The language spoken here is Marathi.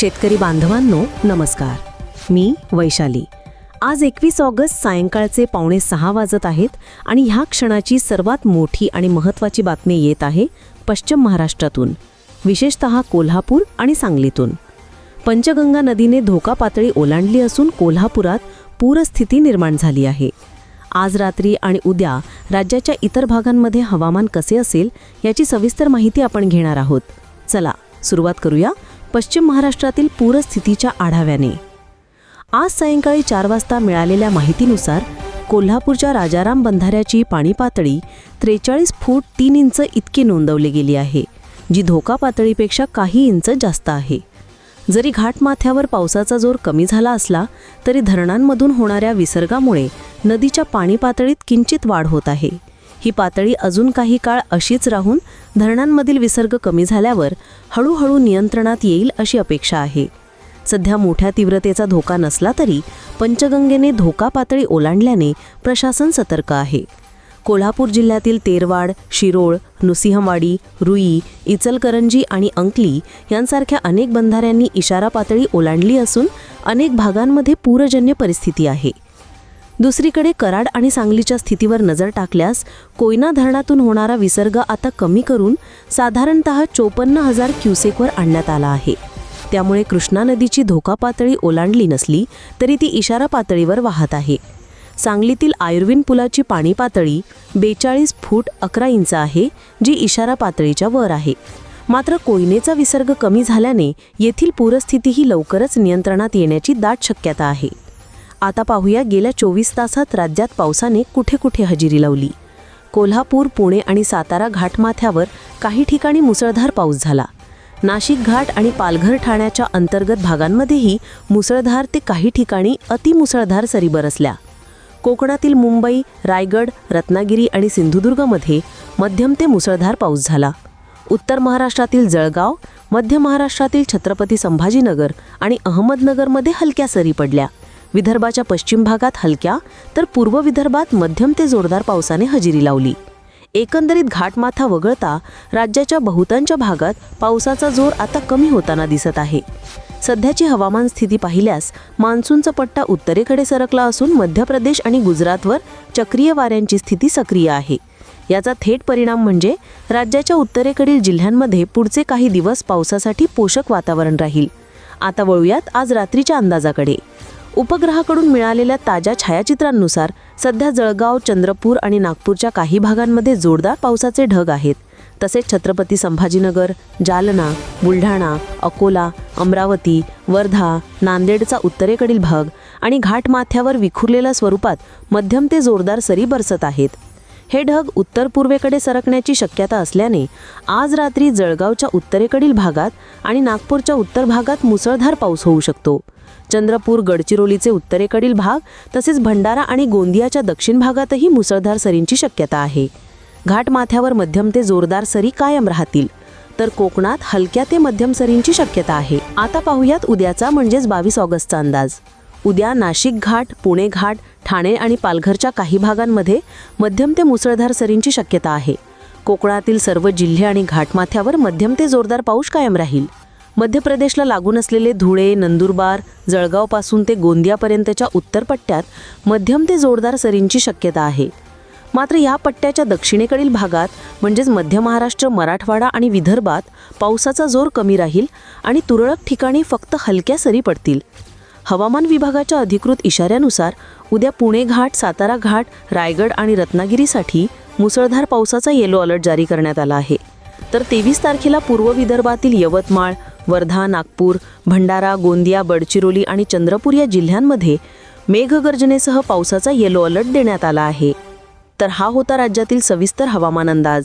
शेतकरी बांधवांनो नमस्कार. मी वैशाली. आज एकवीस ऑगस्ट सायंकाळचे पावणे सहा वाजत आहेत आणि ह्या क्षणाची सर्वात मोठी आणि महत्त्वाची बातमी येत आहे पश्चिम महाराष्ट्रातून विशेषत कोल्हापूर आणि सांगलीतून. पंचगंगा नदीने धोका पातळी ओलांडली असून कोल्हापुरात पूरस्थिती निर्माण झाली आहे. आज रात्री आणि उद्या राज्याच्या इतर भागांमध्ये हवामान कसे असेल याची सविस्तर माहिती आपण घेणार आहोत. चला सुरुवात करूया पश्चिम महाराष्ट्रातील पूरस्थितीच्या आढाव्याने. आज सायंकाळी चार वाजता मिळालेल्या माहितीनुसार कोल्हापूरच्या राजाराम बंधाऱ्याची पाणी पातळी त्रेचाळीस फूट तीन इंच इतकी नोंदवली गेली आहे जी धोका पातळीपेक्षा काही इंच जास्त आहे. जरी घाटमाथ्यावर पावसाचा जोर कमी झाला असला तरी धरणांमधून होणाऱ्या विसर्गामुळे नदीच्या पाणी पातळीत किंचित वाढ होत आहे. ही पातळी अजून काही काळ अशीच राहून धरणांमधील विसर्ग कमी झाल्यावर हळूहळू नियंत्रणात येईल अशी अपेक्षा आहे. सध्या मोठ्या तीव्रतेचा धोका नसला तरी पंचगंगेने धोका पातळी ओलांडल्याने प्रशासन सतर्क आहे. कोल्हापूर जिल्ह्यातील तेरवाड शिरोळ नुसिंहवाडी रुई इचलकरंजी आणि अंकली यांसारख्या अनेक बंधाऱ्यांनी इशारा पातळी ओलांडली असून अनेक भागांमध्ये पूरजन्य परिस्थिती आहे. दुसरीकडे कराड आणि सांगलीच्या स्थितीवर नजर टाकल्यास कोयना धरणातून होणारा विसर्ग आता कमी करून साधारणत चोपन्न हजार क्युसेकवर आणण्यात आला आहे. त्यामुळे कृष्णा नदीची धोका पातळी ओलांडली नसली तरी ती इशारा पातळीवर वाहत आहे. सांगलीतील आयुर्विन पुलाची पाणी पातळी बेचाळीस फूट अकरा इंच आहे जी इशारा पातळीच्या वर आहे. मात्र कोयनेचा विसर्ग कमी झाल्याने येथील पूरस्थितीही लवकरच नियंत्रणात येण्याची दाट शक्यता आहे. आता पाहूया गेल्या चोवीस तासात राज्यात पावसाने कुठे कुठे हजेरी लावली. कोल्हापूर पुणे आणि सातारा घाटमाथ्यावर काही ठिकाणी मुसळधार पाऊस झाला. नाशिक घाट आणि पालघर ठाण्याच्या अंतर्गत भागांमध्येही मुसळधार ते काही ठिकाणी अतिमुसळधार सरी बरसल्या. कोकणातील मुंबई रायगड रत्नागिरी आणि सिंधुदुर्गमध्ये मध्यम ते मुसळधार पाऊस झाला. उत्तर महाराष्ट्रातील जळगाव मध्य महाराष्ट्रातील छत्रपती संभाजीनगर आणि अहमदनगरमध्ये हलक्या सरी पडल्या. विदर्भाच्या पश्चिम भागात हलक्या तर पूर्व विदर्भात मध्यम ते जोरदार पावसाने हजेरी लावली. एकंदरीत घाटमाथा वगळता राज्याच्या बहुतांच्या भागात पावसाचा जोर आता कमी होताना दिसत आहे. सध्याची हवामान स्थिती पाहिल्यास मान्सूनचा पट्टा उत्तरेकडे सरकला असून मध्य प्रदेश आणि गुजरातवर चक्रीय वाऱ्यांची स्थिती सक्रिय आहे. याचा थेट परिणाम म्हणजे राज्याच्या उत्तरेकडील जिल्ह्यांमध्ये पुढचे काही दिवस पावसासाठी पोषक वातावरण राहील. आता वळूयात आज रात्रीच्या अंदाजाकडे. उपग्रहाकडून मिळालेल्या ताज्या छायाचित्रांनुसार सध्या जळगाव चंद्रपूर आणि नागपूरच्या काही भागांमध्ये जोरदार पावसाचे ढग आहेत. तसेच छत्रपती संभाजीनगर जालना बुलढाणा अकोला अमरावती वर्धा नांदेडचा उत्तरेकडील भाग आणि घाटमाथ्यावर विखुरलेल्या स्वरूपात मध्यम ते जोरदार सरी बरसत आहेत. हे ढग उत्तर पूर्वेकडे सरकण्याची शक्यता असल्याने आज रात्री जळगावच्या उत्तरेकडील भागात आणि नागपूरच्या उत्तर भागात मुसळधार पाऊस होऊ शकतो. चंद्रपूर गडचिरोलीचे उत्तरेकडील भाग तसेच भंडारा आणि गोंदियाच्या दक्षिण भागातही मुसळधार सरींची शक्यता आहे. घाटमाथ्यावर मध्यम ते जोरदार सरी कायम राहतील. तर कोकणात हलक्या ते मध्यम सरींची शक्यता आहे. आता पाहूयात उद्याचा म्हणजेच बावीस ऑगस्टचा अंदाज. उद्या नाशिक घाट पुणे घाट ठाणे आणि पालघरच्या काही भागांमध्ये मध्यम ते मुसळधार सरींची शक्यता आहे. कोकणातील सर्व जिल्हे आणि घाटमाथ्यावर मध्यम ते जोरदार पाऊस कायम राहील. मध्य प्रदेशला लागून असलेले धुळे नंदुरबार जळगावपासून ते गोंदियापर्यंतच्या उत्तर पट्ट्यात मध्यम ते जोरदार सरींची शक्यता आहे. मात्र या पट्ट्याच्या दक्षिणेकडील भागात म्हणजेच मध्य महाराष्ट्र मराठवाडा आणि विदर्भात पावसाचा जोर कमी राहील आणि तुरळक ठिकाणी फक्त हलक्या सरी पडतील. हवामान विभागाच्या अधिकृत इशाऱ्यानुसार उद्या पुणे घाट सातारा घाट रायगड आणि रत्नागिरीसाठी मुसळधार पावसाचा येलो अलर्ट जारी करण्यात आला आहे. तर तेवीस तारखेला पूर्व विदर्भातील यवतमाळ वर्धा नागपूर भंडारा गोंदिया गडचिरोली आणि चंद्रपूर या जिल्ह्यांमध्ये मेघगर्जनेसह पावसाचा येलो अलर्ट देण्यात आला आहे. तर हा होता राज्यातील सविस्तर हवामान अंदाज.